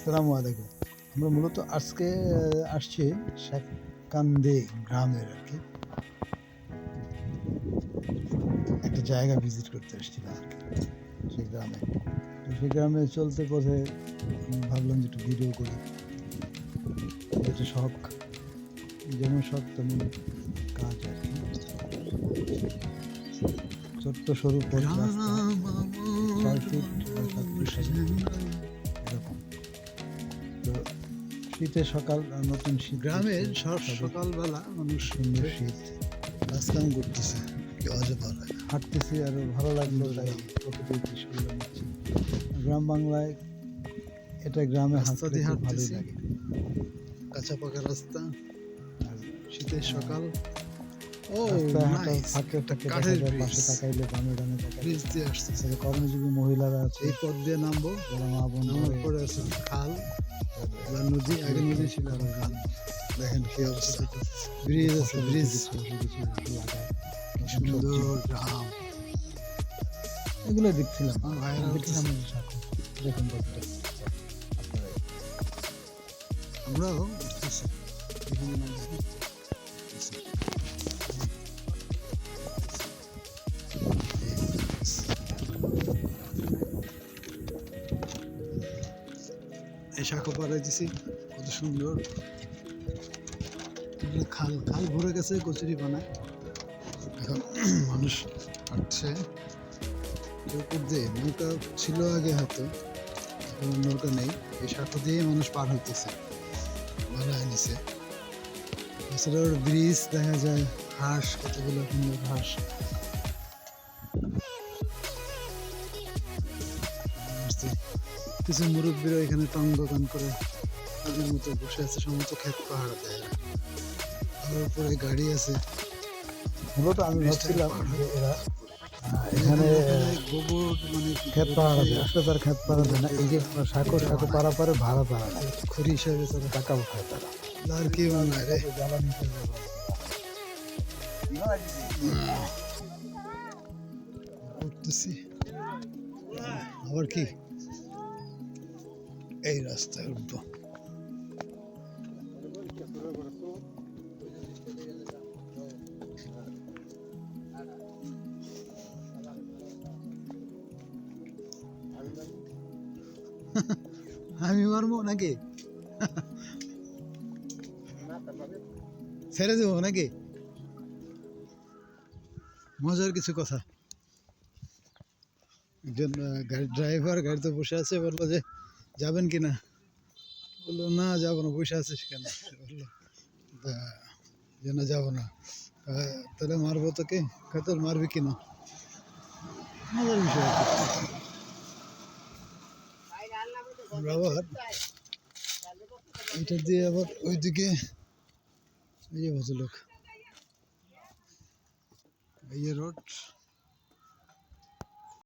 আসসালামু আলাইকুম। আমরা মূলত আজকে আসছি শেখকান্দে গ্রামের আর কি। একটা জায়গা ভিজিট করতে এসেছিলাম আর কি, সেই গ্রামে। সেই গ্রামে চলতে পথে ভাবলাম যে একটু ভিডিও করি। যেটা শখ যেমন শখ তেমন কাজ আর কি। ছোট্ট সরু পথ রাস্তা, ছয়। এরকম। তো শীতের সকাল নতুন শীত গ্রামের সব সকালবেলা মানুষ সুন্দর শীত। কাজকাম করতেছে কি অজপার হাঁটতেছি আর ভালো লাগল তাই প্রকৃতির দৃশ্যগুলো নিচ্ছি গ্রাম বাংলায় এটা গ্রামে হাঁটতে ভালোই লাগে। কাঁচা পাকা রাস্তা। আর শীতের সকাল। ও ব্রিজ পাশে তাকাইলে যায় দিয়ে আসতেছে তাছাড়া কর্মজীবী মহিলারা আছে। এই পথ দিয়ে নামবো। যারা মা বোন পরে আছে খাল। নদী আগে নদী ছিল আর খাল দেখেন কি অবস্থা। ব্রিজ আছে ব্রিজ। সুন্দর গ্রাম। এগুলো দেখছিলাম। দেখছিলাম দেখুন আমরাও নামতেছি। কত সুন্দর। খাল খাল ভরে গেছে, কচুরি বানায়। এখন মানুষ হাঁটছে। উপর দিয়ে, নৌকা ছিল আগে হয়তো এখন নৌকা নেই। এই শাখা দিয়ে মানুষ পার হইতেছে, বানায় নিছে। ওর ব্রিজ দেখা যায় হাঁস কতগুলো সুন্দর হাঁস। কিছু মুরব্বীরা এখানে টং দোকান করে তাদের মতো বসে আছে সমস্ত ক্ষেত পাহাড় দেয়। আর উপরে গাড়ি আছে। মূলত আমি ভাবছিলাম এরা এখানে গোবর মানে ক্ষেত পাহারা দেয়। আসলে তার ক্ষেত দেয় না? এই যে সাঁকো সাঁকো পাড়া পারে ভাড়া পাড়া দেয় খড়ি হিসাবে তারা টাকা উঠায় তারা। আর কি বানায় রে। উঠতেছি আবার কি? এই রাস্তায় উঠবো। আমি মারবো নাকি? ছেড়ে দেবো নাকি? মজার কিছু কথা। একজন গাড়ির ড্রাইভার গাড়িতে বসে আছে বলল যে যাবেন কি না? বলল না যাব না বসে আছিস কেন বলল "তা, যে না যাব না। তাহলে মারবো তোকে? কত মারবি কিনা মজার বিষয়। আবার এটা দিয়ে আবার ওইদিকে এই যে ভদ্রলোক এই যে রোড